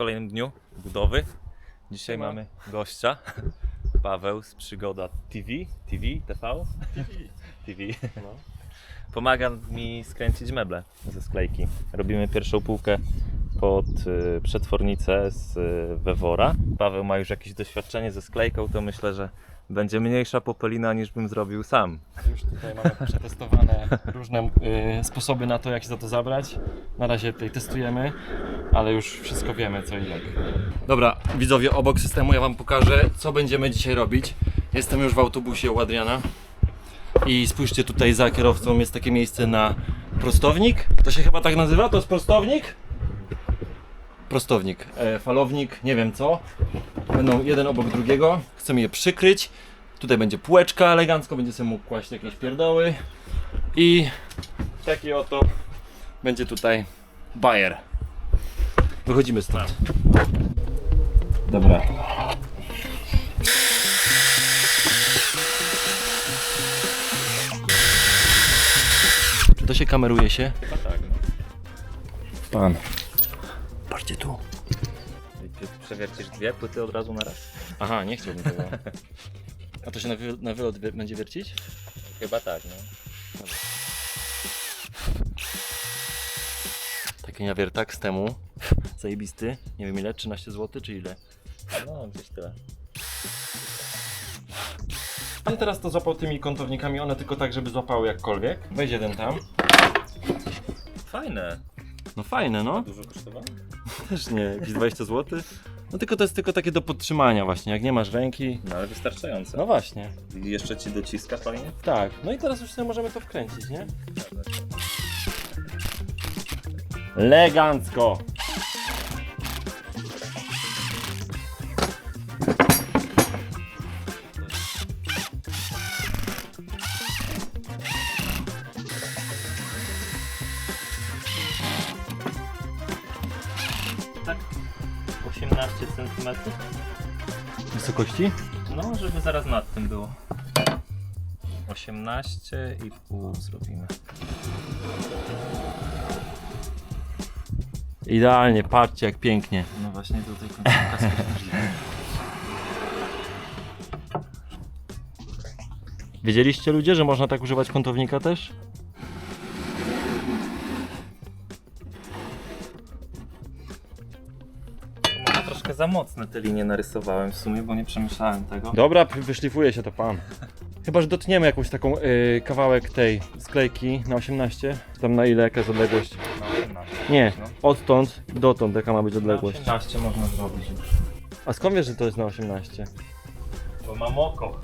kolejnym dniu budowy. Dzisiaj Siema. mamy gościa. Paweł z Przygoda TV. TV? TV? TV. No. Pomaga mi skręcić meble ze sklejki. Robimy pierwszą półkę pod y, przetwornicę z y, Wewora. Paweł ma już jakieś doświadczenie ze sklejką, to myślę, że będzie mniejsza popelina niż bym zrobił sam. Już tutaj mamy przetestowane różne y, sposoby na to, jak się za to zabrać. Na razie tutaj testujemy, ale już wszystko wiemy co i jak. Dobra, widzowie, obok systemu ja Wam pokażę, co będziemy dzisiaj robić. Jestem już w autobusie u Adriana. I spójrzcie tutaj za kierowcą jest takie miejsce na prostownik. To się chyba tak nazywa? To jest prostownik? Prostownik, e, falownik, nie wiem co. Będą jeden obok drugiego. Chcemy je przykryć. Tutaj będzie półeczka elegancko, będzie sobie mógł kłaść jakieś pierdoły. I taki oto będzie tutaj bajer. Wychodzimy stąd. Dobra. Czy to się kameruje się? Chyba tak, no. Pan. Patrzcie tu. Przewiercisz dwie płyty od razu na raz? Aha, nie chciałbym tego. A to się na, wy, na wylot wy- będzie wiercić? Chyba tak, no. Taki nawiertak z temu. Zajebisty. Nie wiem ile, 13 zł czy ile? No, gdzieś tyle. Pan teraz to złapał tymi kątownikami, one tylko tak, żeby złapały jakkolwiek. Weź jeden tam. Fajne. No fajne, no. Dużo kosztowało? Też nie, jakieś 20 zł. No tylko to jest tylko takie do podtrzymania właśnie, jak nie masz ręki. No ale wystarczające. No właśnie. I jeszcze ci dociska fajnie? Tak, no i teraz już sobie możemy to wkręcić, nie? Elegancko! No, żeby zaraz nad tym było. 18 i pół zrobimy. Idealnie, patrzcie jak pięknie. No właśnie tutaj końcówka skończyła. Wiedzieliście ludzie, że można tak używać kątownika też? Za mocne te linie narysowałem w sumie, bo nie przemyślałem tego. Dobra, p- wyszlifuje się to pan. Chyba, że dotkniemy jakąś taką y, kawałek tej sklejki na 18. Tam na ile, jaka jest odległość? Na 18. Nie, No. odtąd dotąd jaka ma być Na odległość. 18 można zrobić. A skąd wiesz, że to jest na 18? Bo mam oko.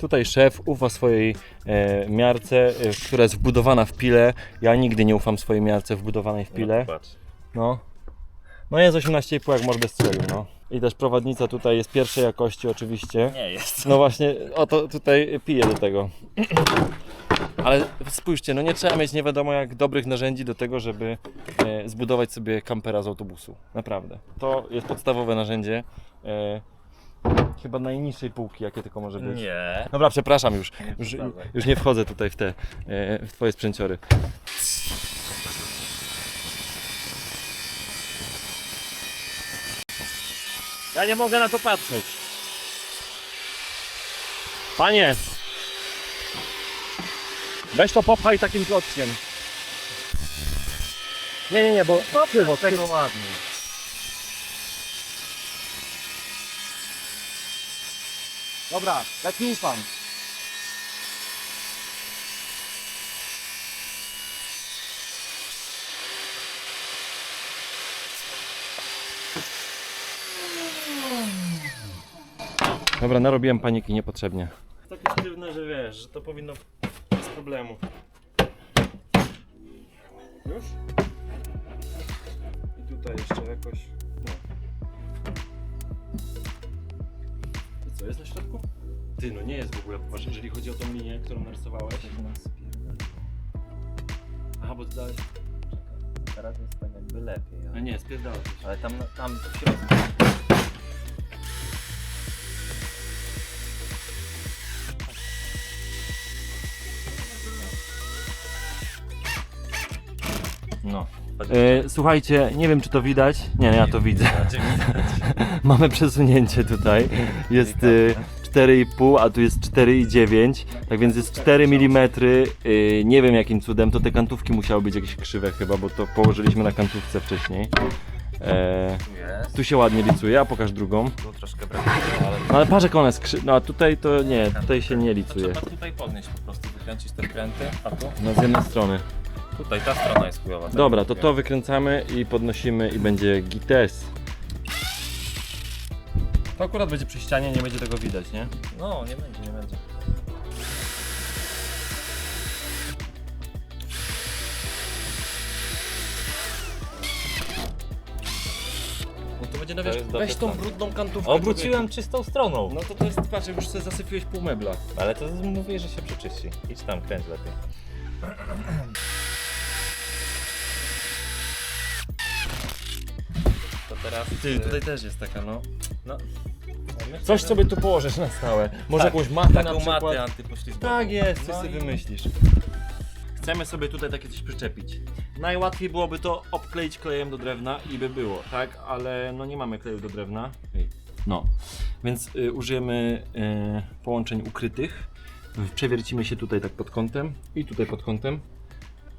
Tutaj szef ufa swojej e, miarce, e, która jest wbudowana w pile. Ja nigdy nie ufam swojej miarce wbudowanej w pile. No, patrz. No. No jest 18,5 jak mordę strzelił, no. I też prowadnica tutaj jest pierwszej jakości oczywiście. Nie jest. No właśnie, o to tutaj piję do tego. Ale spójrzcie, no nie trzeba mieć nie wiadomo jak dobrych narzędzi do tego, żeby e, zbudować sobie kampera z autobusu. Naprawdę. To jest podstawowe narzędzie. E, chyba najniższej półki, jakie tylko może być. Nie. Dobra, przepraszam już. Nie Już, już nie wchodzę tutaj w te, e, w twoje sprzęciory. Ja nie mogę na to patrzeć. Panie! Weź to popchaj takim klockiem. Nie, nie, nie, bo... Bo tego ładnie. Dobra, ja ci ufam. Dobra, narobiłem paniki niepotrzebnie. Takie sztywne, że wiesz, że to powinno bez problemu. Już? I tutaj jeszcze jakoś. No. To co, jest na środku? Ty, no nie jest w ogóle, popatrz, jeżeli chodzi o tą linię, którą narysowałeś. Aha, bo dałeś... Teraz jest tak jakby lepiej. No nie, spierdałeś. Ale tam, tam w środku. No, E, słuchajcie, nie wiem czy to widać. Nie, ja to widzę. Mamy przesunięcie tutaj. Jest y, 4,5, a tu jest 4,9. Tak więc jest 4 mm. Y, nie wiem jakim cudem. To te kantówki musiały być jakieś krzywe chyba, bo to położyliśmy na kantówce wcześniej. E, Tu jest. tu się ładnie licuje, a pokaż drugą. Tu troszkę brakuje, ale No ale patrz jak ona jest krzy... No a tutaj to nie, tutaj się nie licuje. trzeba tutaj podnieść po prostu, wykręcić te kręty, a tu? No z jednej strony. Tutaj ta strona jest chujowa. tak Dobra, to to wykręcamy i podnosimy i będzie gites. To akurat będzie przy ścianie, nie będzie tego widać, nie? No, nie będzie, nie będzie. No to będzie jest dobry weź tą brudną kantówkę. Obróciłem czystą stroną. No to to jest, patrz, już sobie zasypiłeś pół mebla. Ale to mówię, że się przeczyści. Idź tam, kręć lepiej. teraz... Ty, y, tutaj też jest taka, no. No, myślę, Coś że- sobie tu położysz na stałe. Może Tak, jakąś matę na Taką przykład. matę antypoślizgową. Tak jest, coś No sobie i- wymyślisz. Chcemy sobie tutaj takie coś przyczepić. Najłatwiej byłoby to obkleić klejem do drewna i by było, tak? Ale no nie mamy kleju do drewna. No, więc y, użyjemy y, połączeń ukrytych. Przewiercimy się tutaj tak pod kątem i tutaj pod kątem.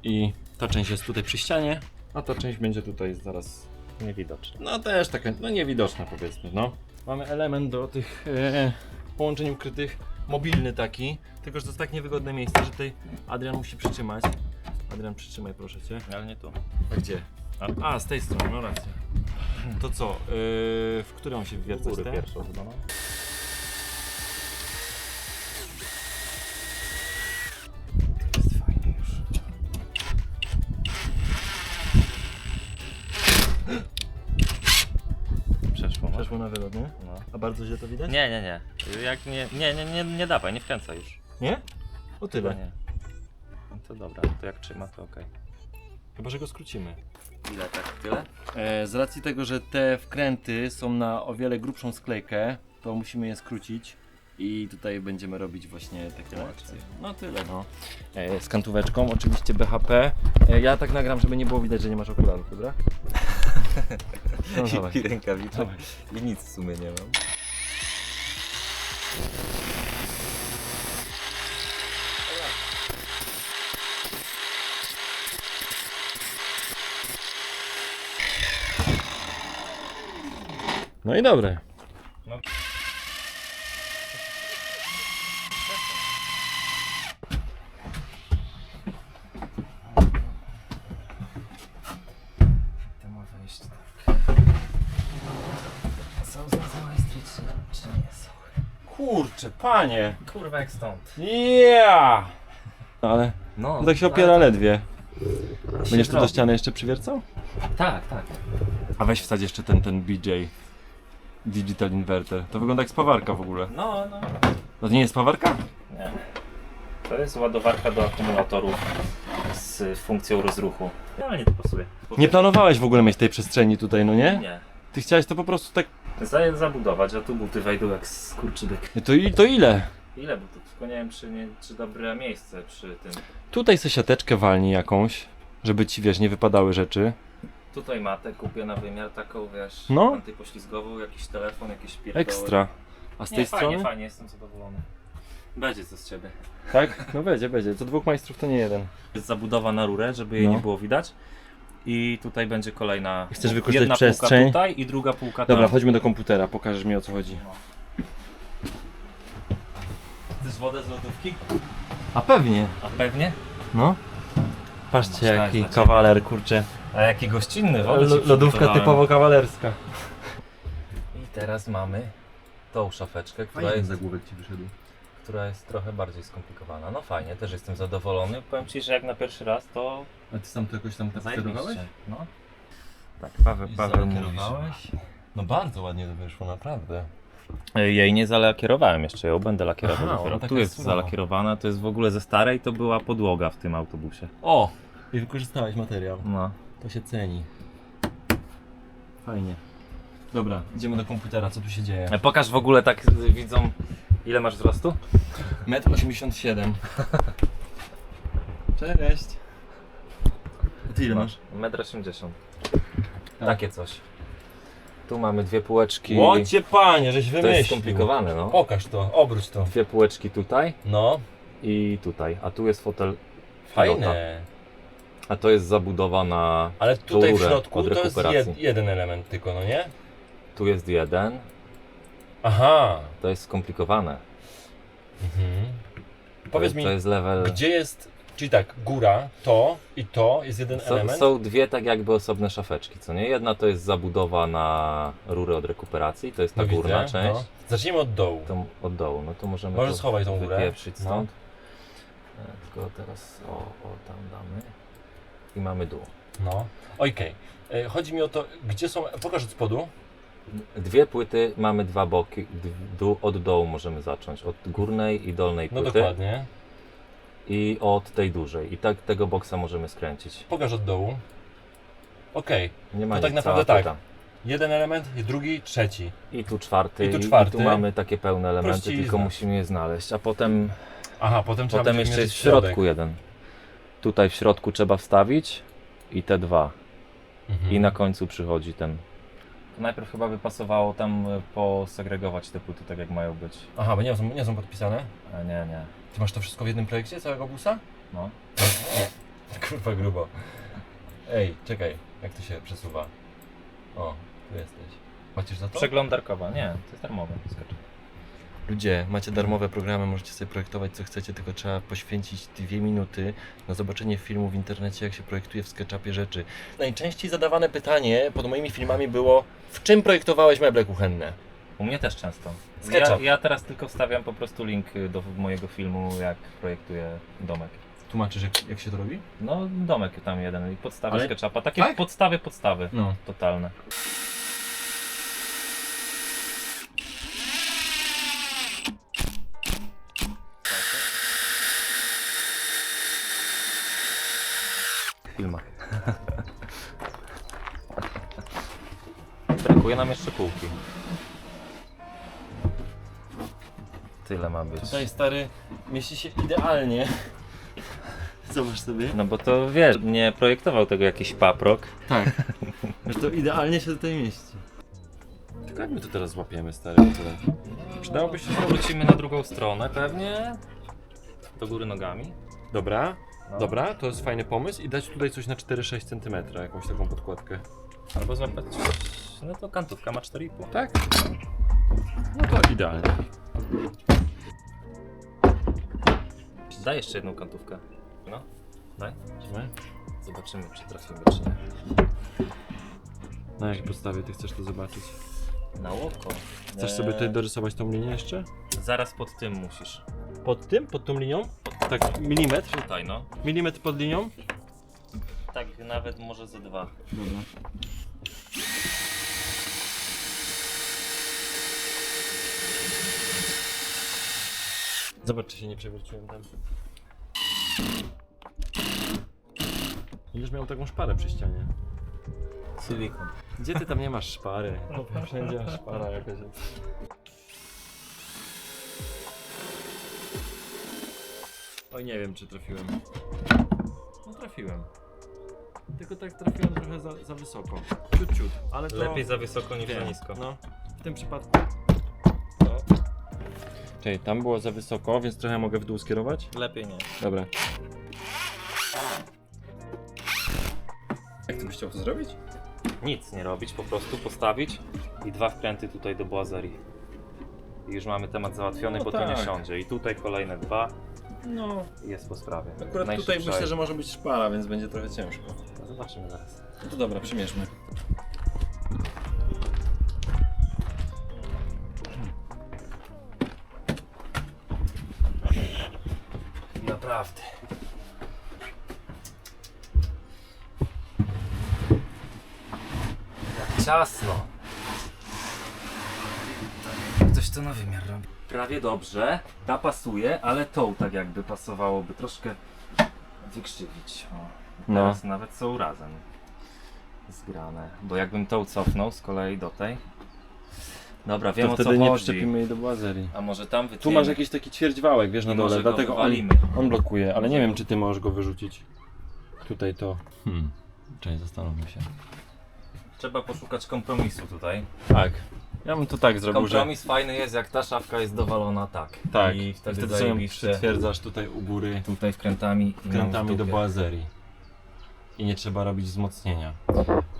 I ta część jest tutaj przy ścianie, a ta część będzie tutaj zaraz Niewidoczne. no też taka, no niewidoczna powiedzmy, no. Mamy element do tych e, połączeń ukrytych, mobilny taki, tylko że to jest tak niewygodne miejsce, że tutaj Adrian musi przytrzymać. Adrian przytrzymaj proszę Cię. Ale nie tu. A gdzie? A, A, z tej strony, no racja. To co, yy, w którą się wwierca? góry Z te? pierwszą chyba, no. A bardzo źle to widać? Nie, nie, nie. Jak nie, nie, nie, nie, nie dawaj, nie wkręcaj już. Nie? O Chyba tyle. nie. No to dobra, to jak trzyma, to okej. Chyba, że go skrócimy. Ile tak? Tyle? E, z racji tego, że te wkręty są na o wiele grubszą sklejkę, to musimy je skrócić i tutaj będziemy robić właśnie takie akcje. No tyle no. E, z kantóweczką, oczywiście BHP. E, ja tak nagram, żeby nie było widać, że nie masz okularów, dobra? No, dawaj. I rękawiczek. Dawaj. I nic w sumie nie mam. No i dobre. Wejść tak. Są zaelektryczne, czy nie są? Kurczę, panie! Kurwa jak stąd. Yeah! Ale No, tak się opiera ledwie. Będziesz to do ściany jeszcze przywiercał? Tak, tak. A weź wsadź jeszcze ten, ten BJ. Digital Inverter. To wygląda jak spawarka w ogóle. No, no. No to nie jest spawarka? Nie. To jest ładowarka do akumulatorów z funkcją rozruchu. Ale nie to pasuje. Nie planowałeś w ogóle mieć tej przestrzeni tutaj, no nie? Nie. Ty chciałeś to po prostu tak... Za- Zabudować, a tu buty wejdą jak skurczybek. To, i, to ile? Ile butów? Tylko nie wiem, czy, nie, czy dobre miejsce przy tym. Tutaj se siateczkę walni jakąś, żeby ci, wiesz, nie wypadały rzeczy. Tutaj matę kupię na wymiar taką, wiesz, No. antypoślizgową, jakiś telefon, jakieś pierdoły. Ekstra. A z Nie, tej fajnie, strony? fajnie, jestem zadowolony. Będzie co z ciebie. Tak? No będzie, będzie. Co dwóch majstrów to nie jeden. Jest zabudowa na rurę, żeby jej No. nie było widać. I tutaj będzie kolejna. Chcesz wykorzystać jedna przestrzeń? Półka tutaj i druga półka Dobra, tam. chodźmy do komputera, pokażesz mi o co chodzi. Chcesz wodę z lodówki? A pewnie. A pewnie. No. Patrzcie Masz tak jaki kawaler, kurczę. A jaki gościnny wodę ci Lo- Lodówka przygotowałem. typowo kawalerska. I teraz mamy tą szafeczkę, która jest, zagłówek ci wyszedł. Która jest trochę bardziej skomplikowana. No fajnie, też jestem zadowolony. Powiem Ci, że jak na pierwszy raz to A ty sam to jakoś tam zajebiście. No. Tak, Paweł, I Paweł mówi? No bardzo ładnie to wyszło, naprawdę. że- Jej nie zalakierowałem jeszcze, ją będę lakierował Aha, dopiero. ona taka Tu jest jest surowa. zalakierowana, to jest w ogóle ze starej, to była podłoga w tym autobusie. O! I wykorzystałeś materiał. No. To się ceni. Fajnie. Dobra, idziemy do komputera, co tu się dzieje? E, Pokaż w ogóle tak y, widzą, ile masz wzrostu? 1,87 m. Cześć. Ty ile masz? 1,80 m. Tak. Takie coś. Tu mamy dwie półeczki. Łocie panie, żeś To jest wymyślił. skomplikowane, no. Pokaż to, obróć to. Dwie półeczki tutaj No, i tutaj. A tu jest fotel pilota. fajne. A to jest zabudowa na... Ale tutaj w rurę środku od to jest rekuperacji. jed, jeden element tylko, no nie? Tu jest jeden. Aha. To jest skomplikowane. Mhm. To Powiedz jest, mi, to jest level... gdzie jest, czyli tak, góra, to i to jest jeden Są, element? są dwie tak jakby osobne szafeczki, co nie? Jedna to jest zabudowa na rurę od rekuperacji, to jest ta No górna widzę, część. No. Zacznijmy od dołu. To od dołu, no to możemy Może to schowaj tą górę. No. stąd. E, Tylko teraz o, o tam damy. I mamy dół. No, okej. E, Chodzi mi o to, gdzie są, pokaż od spodu. Dwie płyty, mamy dwa boki, d- od dołu możemy zacząć, od górnej i dolnej No płyty dokładnie. i od tej dużej. I tak tego boksa możemy skręcić. Pokaż od dołu. Okej, Nie ma To tak nic, naprawdę tak. płyta. jeden element, i drugi, trzeci. I tu czwarty, I tu i czwarty. tu mamy takie pełne elementy, Prościzna. tylko musimy je znaleźć. A potem Aha, potem trzeba Potem będzie jeszcze mierzyć jest w środku jeden. Tutaj w środku trzeba wstawić i te dwa. Mhm. I na końcu przychodzi ten. Najpierw chyba by pasowało tam e, posegregować te płyty tak jak mają być. Aha, bo nie są, nie są podpisane. A nie, nie. Ty masz to wszystko w jednym projekcie, całego busa? No. Kurwa grubo. Ej, czekaj, jak to się przesuwa? O, tu jesteś. Płacisz za to? Przeglądarkowa, nie, to jest darmowe. Skacz. Ludzie, macie darmowe programy, możecie sobie projektować co chcecie, tylko trzeba poświęcić dwie minuty na zobaczenie filmu w internecie, jak się projektuje w SketchUpie rzeczy. Najczęściej zadawane pytanie pod moimi filmami było, w czym projektowałeś meble kuchenne? U mnie też często. Ja, SketchUp. ja teraz tylko wstawiam po prostu link y, do mojego filmu, jak projektuję domek. Tłumaczysz, jak, jak się to robi? No, domek tam jeden i podstawy Ale- SketchUpa. Takie Tak? podstawy, podstawy. No. Totalne. W filmach. Brakuje nam jeszcze półki. Tyle ma być. Tutaj stary mieści się idealnie. Zobacz sobie. No bo to wiesz, nie projektował tego jakiś paprok. Tak. Że to idealnie się tutaj mieści. Tylko jak my to teraz złapiemy, stary? Tyle. Przydałoby się zrobić. Wrócimy na drugą stronę pewnie. Do góry nogami. Dobra, No. dobra, to jest fajny pomysł i dać tutaj coś na 4-6 cm, jakąś taką podkładkę. Albo złapać. No to kantówka ma 4,5. Tak? No to idealnie. Daj jeszcze jedną kantówkę. No, daj. Zobaczymy. Zobaczymy, czy trafimy, czy nie. Na jakiej podstawie ty chcesz to zobaczyć? Na oko. Chcesz Eee, sobie tutaj dorysować tą linię jeszcze? Zaraz pod tym musisz. Pod tym? Pod tą linią? Tak, milimetr? Tutaj, no. Milimetr pod linią? Tak, nawet może ze dwa. Dobra. Zobacz, czy się nie przewróciłem tam. Będziesz miał taką szparę przy ścianie. Silikon. Gdzie ty tam nie masz szpary? Wszędzie masz szpara jakaś. Oj, nie wiem czy trafiłem. No trafiłem. Tylko tak trafiłem trochę za, za wysoko. Ciut, ciut. Ale to... Lepiej za wysoko niż za Wiem. nisko. No, w tym przypadku. Czekaj, tam było za wysoko, więc trochę mogę w dół skierować? Lepiej nie. Dobra. Jak ty byś chciał to zrobić? Nic nie robić, po prostu postawić i dwa wkręty tutaj do boazerii. I już mamy temat załatwiony, No bo to nie tak. siądzie. I tutaj kolejne dwa No, i jest po sprawie. akurat tutaj myślę, że może być szpara, więc będzie trochę ciężko. No Zobaczymy zaraz. No to dobra, przymierzmy. Ciasno. Ktoś to na wymiar robi. Prawie dobrze. Ta pasuje, ale tą tak jakby pasowałoby troszkę wykrzywić. O. No. Teraz nawet są razem zgrane. Bo jakbym tą cofnął z kolei do tej. Dobra, wiem to o co wtedy nie chodzi. przyczepimy jej do błazerii. A może tam Tu wytniemy? masz jakiś taki ćwierćwałek, wiesz, na I dole, go dlatego on, wywalimy. on blokuje, ale nie wiem, czy ty możesz go wyrzucić. Tutaj to. Hmm. Cześć, zastanówmy się. Trzeba poszukać kompromisu tutaj. Tak. Ja bym to tak zrobił, że... Kompromis fajny jest, jak ta szafka jest dowalona tak. Tak. I wtedy, Wtedy sobie zajebiście przytwierdzasz tutaj u góry tutaj wkrętami. i krętami do boazerii. I nie trzeba robić wzmocnienia.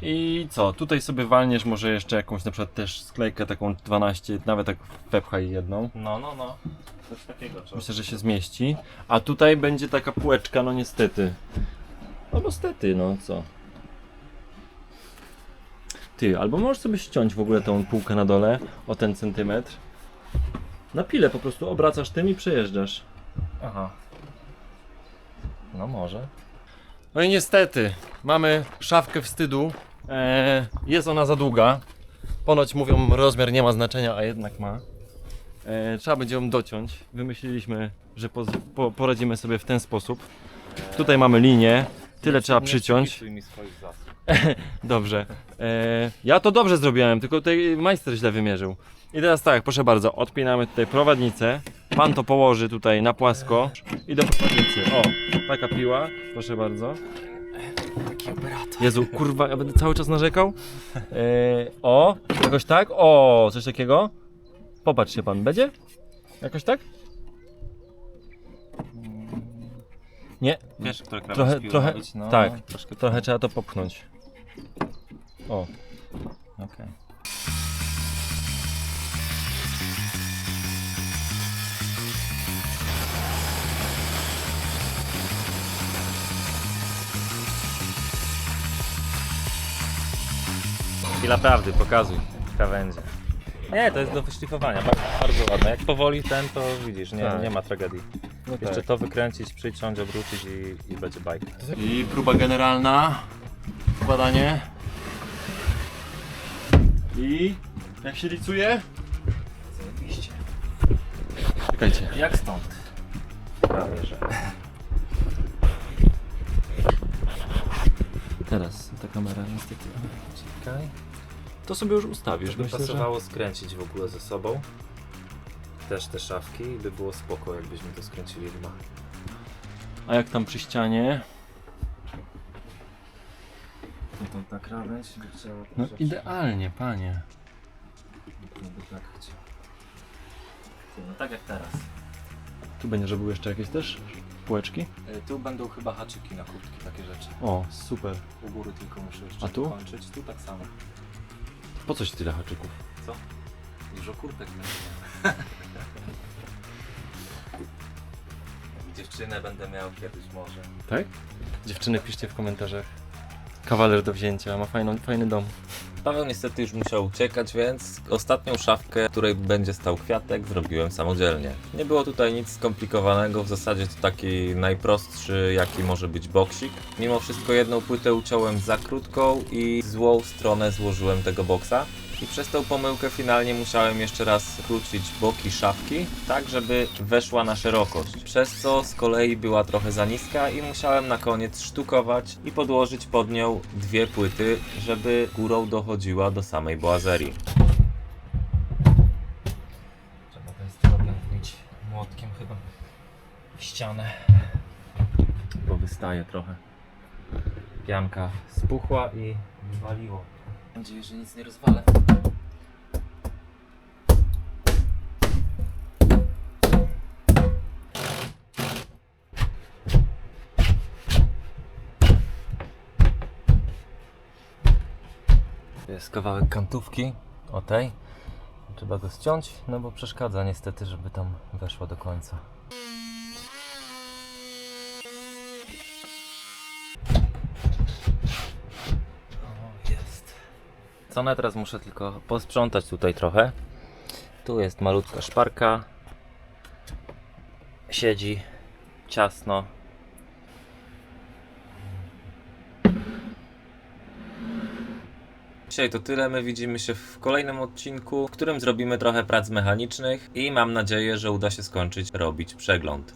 I co? Tutaj sobie walniesz może jeszcze jakąś na przykład też sklejkę taką 12, nawet tak wepchaj jedną. No, no, no. Coś takiego trzeba. Myślę, że się zmieści. A tutaj będzie taka półeczka, no niestety. No niestety, no co? Ty, albo możesz sobie ściąć w ogóle tą półkę na dole o ten centymetr. Na pile po prostu obracasz tym i przejeżdżasz. Aha. No może. No i niestety, mamy szafkę wstydu. Eee, jest ona za długa. Ponoć mówią, rozmiar nie ma znaczenia, a jednak ma. Eee, trzeba będzie ją dociąć. Wymyśliliśmy, że poz- po, poradzimy sobie w ten sposób. Tutaj mamy linię, tyle trzeba Nie przyciąć. przypisuj mi swoich zasług. Dobrze. Eee, ja to dobrze zrobiłem, tylko tutaj majster źle wymierzył. I teraz tak, proszę bardzo, odpinamy tutaj prowadnicę. Pan to położy tutaj na płasko i do prowadnicy. O, taka piła, proszę bardzo. Taki operator. Jezu, kurwa, ja będę cały czas narzekał. Eee, o, jakoś tak? O, coś takiego? Popatrz się pan, będzie? Jakoś tak? Nie, Wiesz, które Trochę- piły trochę- być? No, tak. Troszkę trochę trzeba to popchnąć. O, Okej. Chwila prawdy, pokazuj krawędzie. Nie, to jest do wyszlifowania, bardzo, bardzo ładne. Jak powoli ten, to widzisz, nie, Tak. nie ma tragedii. No Jeszcze to wykręcić, przyciąć, obrócić i, i będzie bajka. I próba generalna. Wkładanie. I jak się licuje? Zajebiście. Czekajcie. Jak stąd? Prawie, że. Teraz ta kamera niestety. Czekaj. To sobie już ustawisz. Żeby Myślę, że... pasowało skręcić w ogóle ze sobą. Też te szafki i by było spoko, jakbyśmy to skręcili chyba. A jak tam przy ścianie? No to ta krawędź by chciała No troszeczkę- idealnie, panie. by tak chciał. No tak jak teraz. Tu będzie, że były jeszcze jakieś też półeczki? Y, Tu będą chyba haczyki na kurtki, takie rzeczy. O, super. U góry tylko muszę jeszcze A tu? kończyć. Tu tak samo. Po coś tyle haczyków? Dużo kurtek będzie. Dziewczynę będę miał kiedyś może. Tak? Dziewczyny piszcie w komentarzach. Kawaler do wzięcia, ma fajną, fajny dom. Paweł niestety już musiał uciekać, więc ostatnią szafkę, w której będzie stał kwiatek, zrobiłem samodzielnie. Nie było tutaj nic skomplikowanego, w zasadzie to taki najprostszy, jaki może być boksik. Mimo wszystko jedną płytę uciąłem za krótką i złą stronę złożyłem tego boksa. I przez tą pomyłkę finalnie musiałem jeszcze raz skrócić boki szafki, tak żeby weszła na szerokość. Przez co z kolei była trochę za niska i musiałem na koniec sztukować i podłożyć pod nią dwie płyty, żeby górą dochodziła do samej boazerii. Trzeba ten styropian wbić młotkiem chyba w ścianę, bo wystaje trochę. Pianka spuchła i wywaliło. Mam nadzieję, że nic nie rozwalę. Jest kawałek kantówki, o tej. Trzeba go ściąć, no bo przeszkadza niestety, żeby tam weszło do końca. Teraz muszę tylko posprzątać tutaj trochę. Tu jest malutka szparka. Siedzi ciasno. Dzisiaj to tyle. My widzimy się w kolejnym odcinku, w którym zrobimy trochę prac mechanicznych i mam nadzieję, że uda się skończyć robić przegląd.